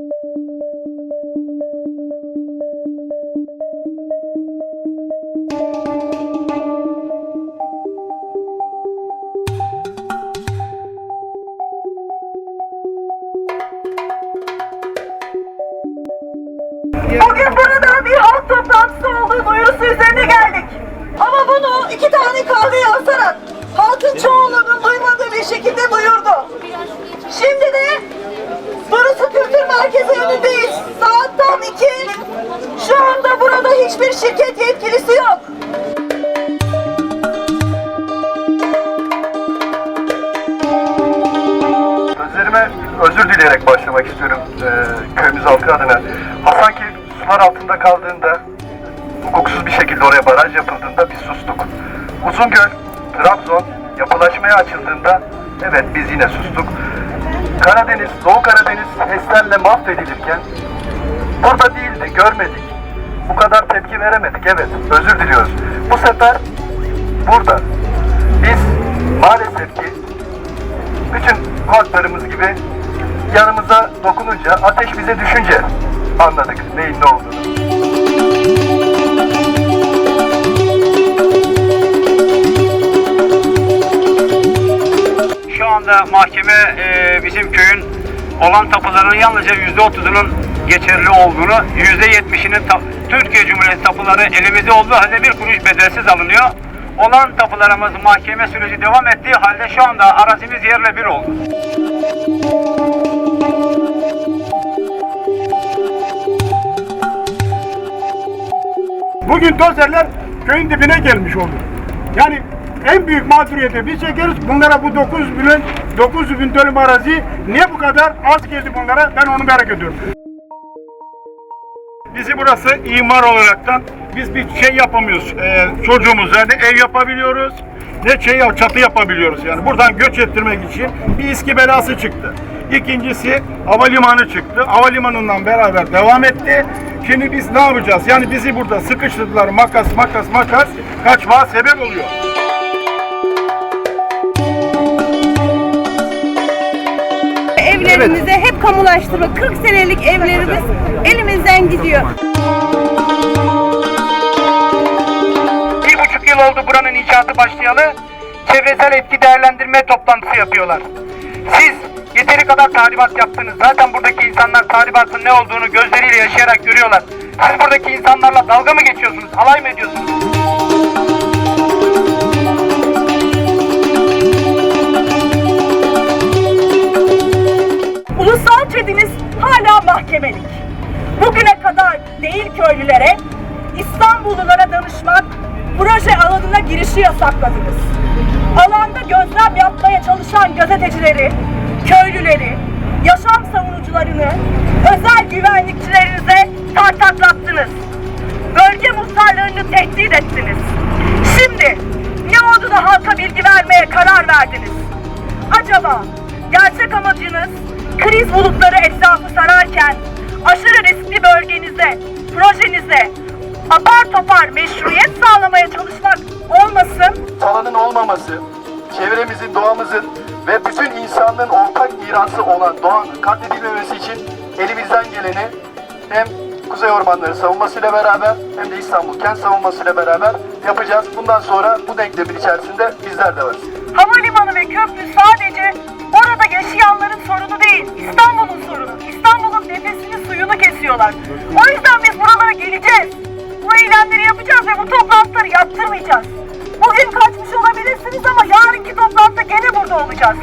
Bugün burada bir halk toplantısı olduğu duyurusu üzerine geldik. Ama bunu iki tane kahveye asarak halkın Sözlerime özür dileyerek başlamak istiyorum eee köyümüz halkı adına. Hasan ki sular altında kaldığında, hukuksuz bir şekilde oraya baraj yapıldığında biz sustuk. Uzungöl, Trabzon yapılaşmaya açıldığında evet biz yine sustuk. Karadeniz, Doğu Karadeniz HES'lerle mahvedilirken burada değildi, görmedik. Bu kadar tepki veremedik, evet özür diliyoruz. Bu sefer burada biz maalesef ki halklarımız gibi yanımıza dokununca, ateş bize düşünce anladık neyin ne olduğunu. Şu anda mahkeme e, bizim köyün olan tapularının yalnızca yüzde otuzunun geçerli olduğunu, yüzde yetmişinin Türkiye Cumhuriyeti tapuları elimizde olduğu halde bir kuruş bedelsiz alınıyor. Olan tapularımız mahkeme süreci devam ettiği halde şu anda arazimiz yerle bir oldu. Bugün dozerler köyün dibine gelmiş oldu. Yani en büyük mağduriyeti biz çekeriz. Bunlara bu 9 milyon 900 bin dönüm arazi niye bu kadar az geldi bunlara? Ben onu merak ediyorum. Bizi burası imar olaraktan biz bir şey yapamıyoruz. Ee, çocuğumuz yani ev yapabiliyoruz. Ne şey ya çatı yapabiliyoruz yani. Buradan göç ettirmek için bir iski belası çıktı. İkincisi havalimanı çıktı. Havalimanından beraber devam etti. Şimdi biz ne yapacağız? Yani bizi burada sıkıştırdılar makas makas makas kaçmaya sebep oluyor. Evlerimize hep kamulaştırma. 40 senelik evlerimiz elimizden gidiyor. Oldu buranın inşaatı başlayalı. Çevresel etki değerlendirme toplantısı yapıyorlar. Siz yeteri kadar tahribat yaptınız. Zaten buradaki insanlar tahribatın ne olduğunu gözleriyle yaşayarak görüyorlar. Siz buradaki insanlarla dalga mı geçiyorsunuz? Alay mı ediyorsunuz? Ulusal çetiniz hala mahkemelik. Bugüne kadar değil köylülere, İstanbullulara danışmak, proje alanına girişi yasakladınız. Alanda gözlem yapmaya çalışan gazetecileri, köylüleri, yaşam savunucularını, özel güvenlikçilerinize tartaklattınız. Bölge muhtarlarını tehdit ettiniz. Şimdi ne oldu da halka bilgi vermeye karar verdiniz? Acaba gerçek amacınız kriz bulutları etrafı sararken aşırı riskli bölgenize, projenize apar topar meşruiyet? Alanın olmaması, çevremizin, doğamızın ve bütün insanlığın ortak mirası olan doğanın katledilmemesi için elimizden geleni hem Kuzey Ormanları savunmasıyla beraber hem de İstanbul kent savunmasıyla beraber yapacağız. Bundan sonra bu denklemin içerisinde bizler de varız. Havalimanı ve köprü sadece orada yaşayanların sorunu değil, İstanbul'un sorunu. İstanbul'un nefesini, suyunu kesiyorlar. O yüzden biz buralara geleceğiz. Bu eylemleri yapacağız ve bu toplantıları yaptırmayacağız. Bugün kaçmış olabilirsiniz ama yarınki toplantıda gene burada olacağız.